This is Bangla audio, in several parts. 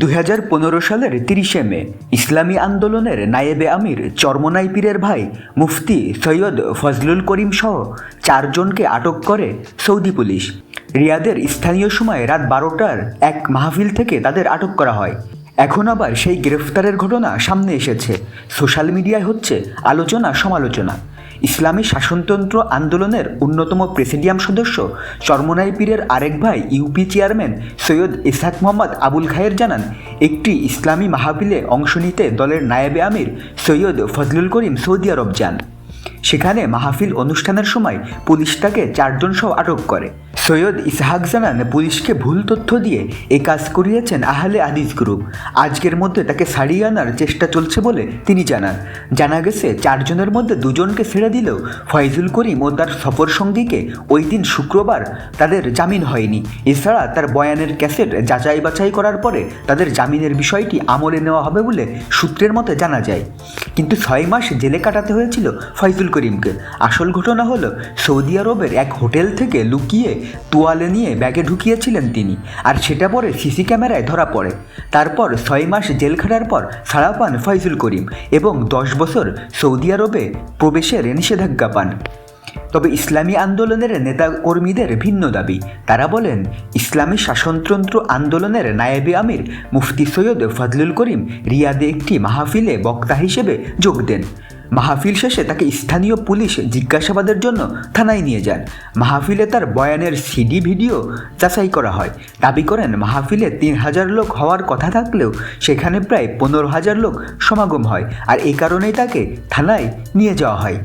দু হাজার পনেরো সালের তিরিশে মে, ইসলামী আন্দোলনের নায়েবে আমির চরমনাই পীরের ভাই মুফতি সৈয়দ ফজলুল করিম সহ চারজনকে আটক করে সৌদি পুলিশ। রিয়াদের স্থানীয় সময় রাত বারোটার এক মাহফিল থেকে তাদের আটক করা হয়। এখন আবার সেই গ্রেফতারের ঘটনা সামনে এসেছে। সোশ্যাল মিডিয়ায় হচ্ছে আলোচনা সমালোচনা ইসলামী শাসনতন্ত্র আন্দোলনের অন্যতম প্রেসিডিয়াম সদস্য চরমনাই পীরের আরেক ভাই ইউপি চেয়ারম্যান সৈয়দ ইসহাক মোহাম্মদ আবুল খায়ের জানান, একটি ইসলামী মাহাবিলে অংশ নিতে দলের নায়েবে আমির সৈয়দ ফজলুল করিম সৌদি আরব যান। সেখানে মাহফিল অনুষ্ঠানের সময় পুলিশ তাকে চারজন সহ আটক করে। সৈয়দ ইসহাক জানান, পুলিশকে ভুল তথ্য দিয়ে এ কাজ করিয়েছেন আহলে আদিজ গ্রুপ। আজকের মধ্যে তাকে ছাড়িয়ে আনার চেষ্টা চলছে বলে তিনি জানান। জানা গেছে, চারজনের মধ্যে দুজনকে ছেড়ে দিলেও ফয়জুল করিম ও তার সফর সঙ্গীকে ওই দিন শুক্রবার তাদের জামিন হয়নি। এছাড়া তার বয়ানের ক্যাসেট যাচাই বাছাই করার পরে তাদের জামিনের বিষয়টি আমলে নেওয়া হবে বলে সূত্রের মতে জানা যায়। কিন্তু ছয় মাস জেলে কাটাতে হয়েছিল ফয়জুল করিমকে। আসল ঘটনা হলো, সৌদি আরবের এক হোটেল থেকে লুকিয়ে তোয়ালে নিয়ে ব্যাগে ঢুকিয়েছিলেন তিনি, আর সেটা পরে সিসি ক্যামেরায় ধরা পড়ে। তারপর ছয় মাস জেল খাটার পর ছাড়া পান ফয়জুল করিম এবং দশ বছর সৌদি আরবে প্রবেশের নিষেধাজ্ঞা পান। তবে ইসলামী আন্দোলনের নেতা কর্মীদের ভিন্ন দাবি। তারা বলেন, ইসলামী শাসনতন্ত্র আন্দোলনের নায়েবে আমির মুফতি সৈয়দ ফজলুল করিম রিয়াদে একটি মাহফিলে বক্তা হিসেবে যোগ দেন। মাহফিল শেষে তাকে স্থানীয় পুলিশ জিজ্ঞাসাবাদের জন্য থানায় নিয়ে যান মাহফিলে তার বয়ানের সিডি ভিডিও যাচাই করা হয়। দাবি করেন, মাহফিলে তিন হাজার লোক হওয়ার কথা থাকলেও সেখানে প্রায় পনেরো হাজার লোক সমাগম হয়। আর এ কারণেই তাকে থানায় নিয়ে যাওয়া হয়।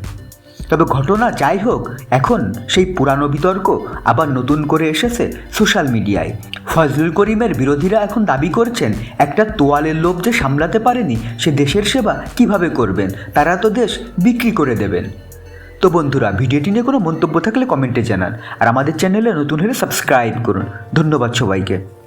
তবে ঘটনা যাই হোক, এখন সেই পুরানো বিতর্ক আবার নতুন করে এসেছে সোশ্যাল মিডিয়ায়। ফজলুল করিমের বিরোধীরা এখন দাবি করছেন, একটা তোয়ালের লোভ যে সামলাতে পারেনি, সে দেশের সেবা কীভাবে করবেন? তারা তো দেশ বিক্রি করে দেবেন। তো বন্ধুরা, ভিডিওটি নিয়ে কোনো মন্তব্য থাকলে কমেন্টে জানান, আর আমাদের চ্যানেলে নতুন হলে সাবস্ক্রাইব করুন। ধন্যবাদ সবাইকে।